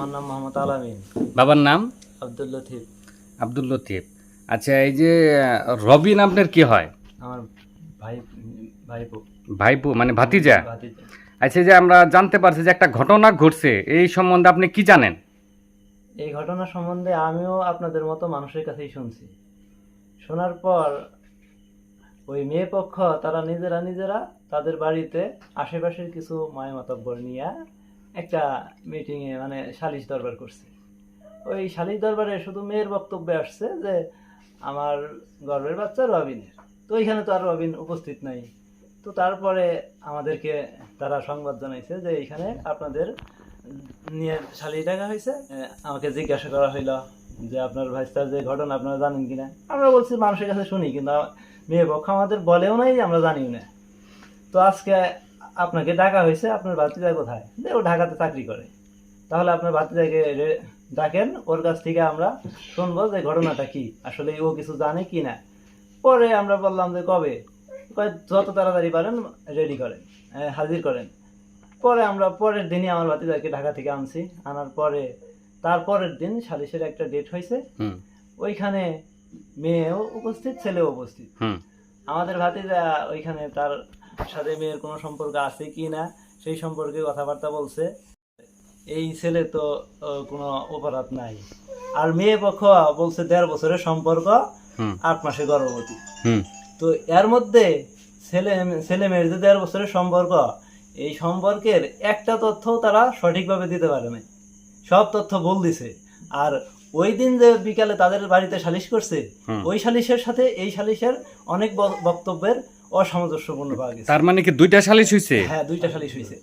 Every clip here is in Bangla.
আমার নাম মোহাম্মদ আলামিন। বাবার নাম? আব্দুল লতিফ। আব্দুল লতিফ। আচ্ছা এই যে রবিন আপনার কি হয়? আমার ভাই ভাইপো। ভাইপো মানে ভাতিজা? ভাতিজা। আচ্ছা যে আমরা জানতে পারছি যে একটা ঘটনা ঘটছে এই সম্বন্ধে আপনি কি জানেন? এই ঘটনা সম্বন্ধে আমিও আপনাদের মতো মানুষের কাছেই শুনছি। শোনার পর ওই মেয়ে পক্ষ তারা নিজেরা নিজেরা তাদের বাড়িতে আশেপাশের কিছু মায় মাতব্বর নিয়ে একটা মিটিংয়ে মানে সালিশ দরবার করছে। ওই সালিশ দরবারে শুধু মেয়ের বক্তব্যে আসছে যে, আমার গর্বের বাচ্চা রবিনের। তো ওইখানে তো আর রবিন উপস্থিত নাই। তো তারপরে আমাদেরকে তারা সংবাদ জানাইছে যে এইখানে আপনাদের নিয়ে শালিয়ে টাকা হয়েছে আমাকে জিজ্ঞাসা করা হইল যে, আপনার ভাইস্তার যে ঘটনা, আপনারা জানেন কিনা? আমরা বলছি, মানুষের কাছে শুনি, কিন্তু মেয়ে পক্ষ আমাদের বলেও নাই আমরা জানিও না। তো আজকে আপনাকে ডাকা হয়েছে আপনার ভাতিজা কোথায়? ও ঢাকাতে চাকরি করে। তাহলে আপনার ভাতিজাকে ডাকেন ওর কাছ থেকে আমরা শুনব যে ঘটনাটা কি। আসলে ও কিছু জানে কি না। পরে আমরা বললাম যে কবে? যত তাড়াতাড়ি পারেন রেডি করেন হাজির করেন। পরে আমরা পরের দিনই আমার ভাতিজাকে ঢাকা থেকে আনছি। আনার পরে তারপরের দিন সালিশের একটা ডেট হয়েছে। ওইখানে মেয়েও উপস্থিত ছেলেও উপস্থিত। আমাদের ভাতিজা ওইখানে তার সাথে মেয়ের কোনো সম্পর্ক আছে কি না সেই সম্পর্কে কথাবার্তা বলছে। এই ছেলে তো কোনো অপরাধ নাই। আর মেয়ে পক্ষ বলছে দেড় বছরের সম্পর্ক আট মাসে গর্ভবতী। তো এর মধ্যে ছেলে ছেলে মেয়ের যে দেড় বছরের সম্পর্ক এই সম্পর্কের একটা তথ্য তারা সঠিকভাবে দিতে পারে না সব তথ্য বল দিছে। আর ওই দিন যে বিকালে তাদের বাড়িতে সালিশ করছে ওই সালিশের সাথে এই সালিশের অনেক বক্তব্যের অসামঞ্জস্যপূর্ণ পাওয়া গেছে। তার মানে কি দুইটা সালিশ হয়েছে হ্যাঁ দুইটা সালিশ হয়েছে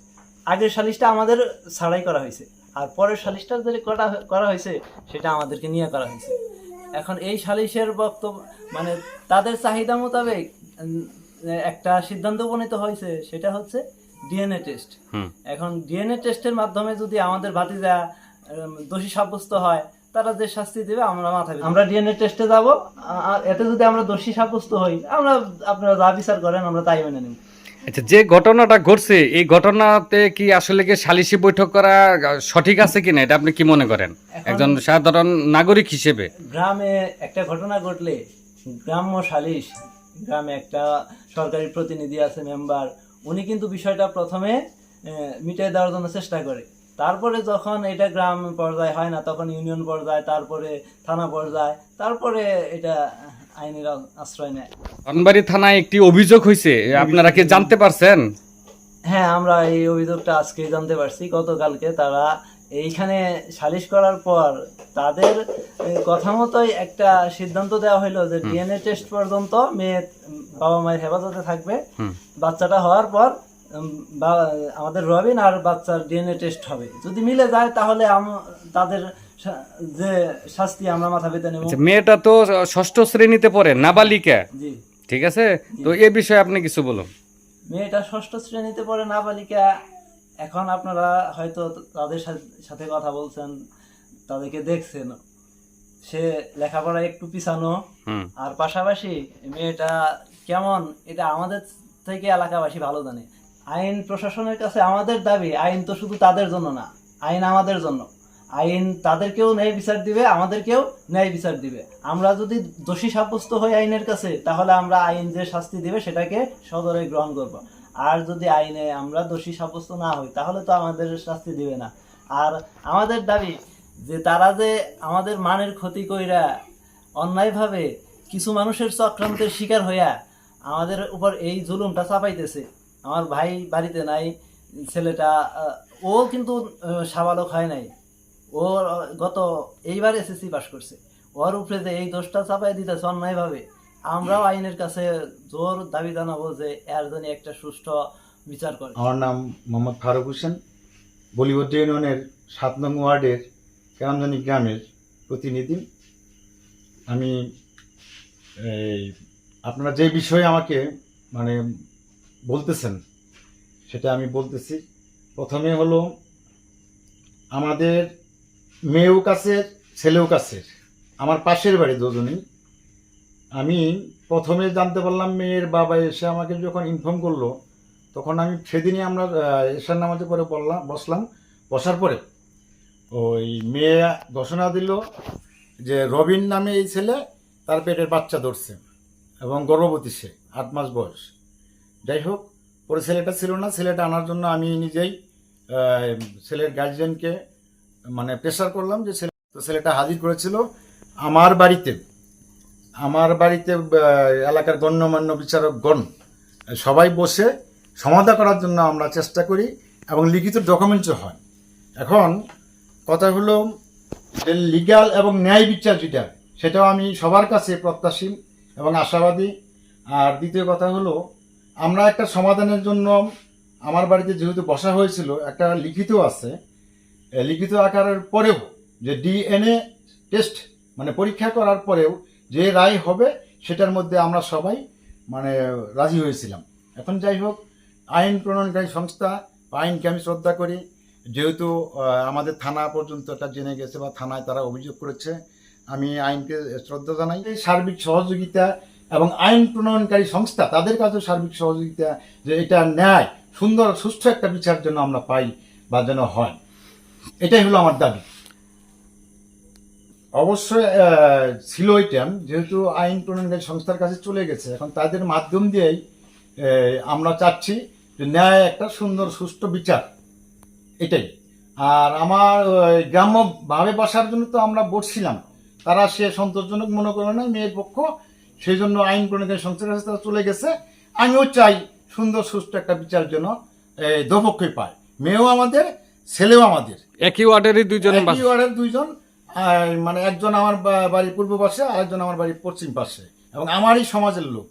আগের সালিশটা আমাদের ছাড়াই করা হয়েছে আর পরের সালিশটা যে করা করা হয়েছে সেটা আমাদেরকে নিয়ে করা হয়েছে এখন এই সালিশের বক্তব্য মানে তাদের চাহিদা মোতাবেক একটা সিদ্ধান্ত উপনীত হয়েছে সেটা হচ্ছে ডিএনএ টেস্ট। এখন ডিএনএ টেস্টের মাধ্যমে যদি আমাদের ভাতিজা দোষী সাব্যস্ত হয় তারা যে শাস্তি দেবে আমরা মাথা আমরা ডিএনএ টেস্টে যাব এতে যদি আমরা দোষী সাব্যস্ত হই আমরা আপনারা যা বিচার করেন আমরা তাই মেনে নিই আচ্ছা যে ঘটনাটা ঘটছে এই ঘটনাতে কি আসলে কি সালিশি বৈঠক করা সঠিক আছে কিনা? এটা আপনি কি মনে করেন? একজন সাধারণ নাগরিক হিসেবে। গ্রামে একটা ঘটনা ঘটলে গ্রাম্য সালিশ গ্রামে একটা সরকারি প্রতিনিধি আছে মেম্বার উনি কিন্তু বিষয়টা প্রথমে মিটিয়ে দেওয়ার জন্য চেষ্টা করে। তারপরে যখন এটা গ্রাম পর্যায়ে হয় না তখন ইউনিয়ন পর্যায়ে তারপরে থানা পর্যায়ে তারপরে এটা আইনের আশ্রয় নেয়। ধনবাড়ি থানায় একটি অভিযোগ হয়েছে আপনারা কি জানতে পারছেন? হ্যাঁ আমরা এই অভিযোগটা আজকে জানতে পারছি। গতকালকে তারা এইখানে সালিশ করার পর তাদের কথা মতোই একটা সিদ্ধান্ত দেওয়া হলো যে ডিএনএ টেস্ট পর্যন্ত মেয়ে বাবা মায়ের হেফাজতে থাকবে। বাচ্চাটা হওয়ার পর বা- আমাদের রবিন আর বাচ্চার ডিএনএ টেস্ট হবে। যদি মিলে যায় তাহলে তাদের যে শাস্তি আমরা মাথা পেতে নেব। আচ্ছা, মেয়েটা তো ষষ্ঠ শ্রেণীতে পড়ে নাবালিকা। জি। ঠিক আছে? তো এ বিষয়ে আপনি কিছু বলুন। মেয়েটা ষষ্ঠ শ্রেণীতে পড়ে নাবালিকা। এখন আপনারা হয়তো তাদের সাথে- সাথে কথা বলছেন তাদেরকে দেখছেন। সে লেখাপড়া একটু পিছানো। আর পাশাপাশি মেয়েটা কেমন এটা আমাদের থেকে এলাকাবাসী ভালো জানে। আইন প্রশাসনের কাছে আমাদের দাবি, আইন তো শুধু তাদের জন্য না, আইন আমাদের জন্য। আইন তাদেরকেও ন্যায় বিচার দিবে, আমাদেরকেও ন্যায় বিচার দিবে। আমরা যদি দোষী সাব্যস্ত হই আইনের কাছে, তাহলে আমরা আইন যে শাস্তি দিবে সেটাকে সদরে গ্রহণ করব। আর যদি আইনে আমরা দোষী সাব্যস্ত না হই, তাহলে তো আমাদের শাস্তি দিবে না। আর আমাদের দাবি যে তারা যে আমাদের মানের ক্ষতি কইরা অন্যায়ভাবে কিছু মানুষের চক্রান্তের শিকার হইয়া আমাদের উপর এই জুলুমটা চাপাইতেছে আমার ভাই বাড়িতে নাই, ছেলেটা ও কিন্তু সাবালক হয় নাই। ও গত এইবার এসএসসি পাশ করছে। ওর উপরে যে এই দোষটা চাপাই দিতেছে অন্যায়ভাবে, আমরাও আইনের কাছে জোর দাবি জানাব যে এর জন্য একটা সুষ্ঠু বিচার করে। আমার নাম মোহাম্মদ ফারুক হোসেন। বলিউড ইউনিয়নের সাত নং ওয়ার্ডের কেরামজানি গ্রামের প্রতিনিধি। আমি আপনারা যে বিষয়ে আমাকে মানে বলতেছেন, সেটা আমি বলতেছি। প্রথমে হলো, আমাদের মেয়েও কাছের, ছেলেও কাছের। আমার পাশের বাড়ি দুজনই। আমি প্রথমে জানতে পারলাম মেয়ের বাবা এসে আমাকে যখন ইনফর্ম করল, তখন আমি সেদিনই আমরা এশার নামাজে পরে বললাম বসলাম। বসার পরে ওই মেয়ে ঘোষণা দিল যে রবিন নামে এই ছেলে, তার পেটের বাচ্চা ধরছে এবং গর্ভবতী সে, আট মাস বয়স। যাই হোক, পরে ছেলেটা ছিল না। ছেলেটা আনার জন্য আমি নিজেই ছেলের গার্জিয়ানকে মানে প্রেশার করলাম যে ছেলে তো ছেলেটা হাজির করেছিল আমার বাড়িতে। আমার বাড়িতে এলাকার গণ্যমান্য বিচারকগণ, সবাই বসে সমাধা করার জন্য আমরা চেষ্টা করি এবং লিখিত ডকুমেন্টসও হয়। এখন কথা হলো যে লিগ্যাল এবং ন্যায় বিচার যেটা, সেটাও আমি সবার কাছে প্রত্যাশী এবং আশাবাদী। আর দ্বিতীয় কথা হলো আমরা একটা সমাধানের জন্য আমার বাড়িতে যেহেতু বসা হয়েছিল, একটা লিখিত আছে। লিখিত আকারের পরেও যে ডিএনএ টেস্ট মানে পরীক্ষা করার পরেও যে রায় হবে সেটার মধ্যে আমরা সবাই মানে রাজি হয়েছিলাম। এখন যাই হোক, আইন প্রণয়নকারী সংস্থা বা আইনকে আমি শ্রদ্ধা করি। যেহেতু আমাদের থানা পর্যন্ত এটা জেনে গেছে বা থানায় তারা অভিযোগ করেছে, আমি আইনকে শ্রদ্ধা জানাই। সার্বিক সহযোগিতা এবং আইন প্রণয়নকারী সংস্থা, তাদের কাছেও সার্বিক সহযোগিতা যে এটা ন্যায়, সুন্দর, সুষ্ঠু একটা বিচার যেন আমরা পাই বা যেন হয়। এটাই হলো আমার দাবি। অবশ্যই ছিল এটা। যেহেতু আইন প্রণয়নকারী সংস্থার কাছে চলে গেছে, এখন তাদের মাধ্যম দিয়েই আমরা চাচ্ছি যে ন্যায় একটা সুন্দর, সুষ্ঠু বিচার। এটাই। আর আমার গ্রাম্যভাবে বসার জন্য তো আমরা বসছিলাম। তারা সে সন্তোষজনক মনে করে না মেয়ের পক্ষ সেই জন্য আইন প্রণয়নের সংস্থার কাছে তারা চলে গেছে। আমিও চাই সুন্দর সুস্থ একটা বিচার জন্য দোপক্ষই দুপক্ষই পায়। মেয়েও আমাদের ছেলেও আমাদের। একই ওয়ার্ডেরই দুইজন একই ওয়ার্ডের দুইজন মানে একজন আমার বাড়ির পূর্ব পাশে আরেকজন আমার বাড়ির পশ্চিম পাশে। এবং আমারই সমাজের লোক।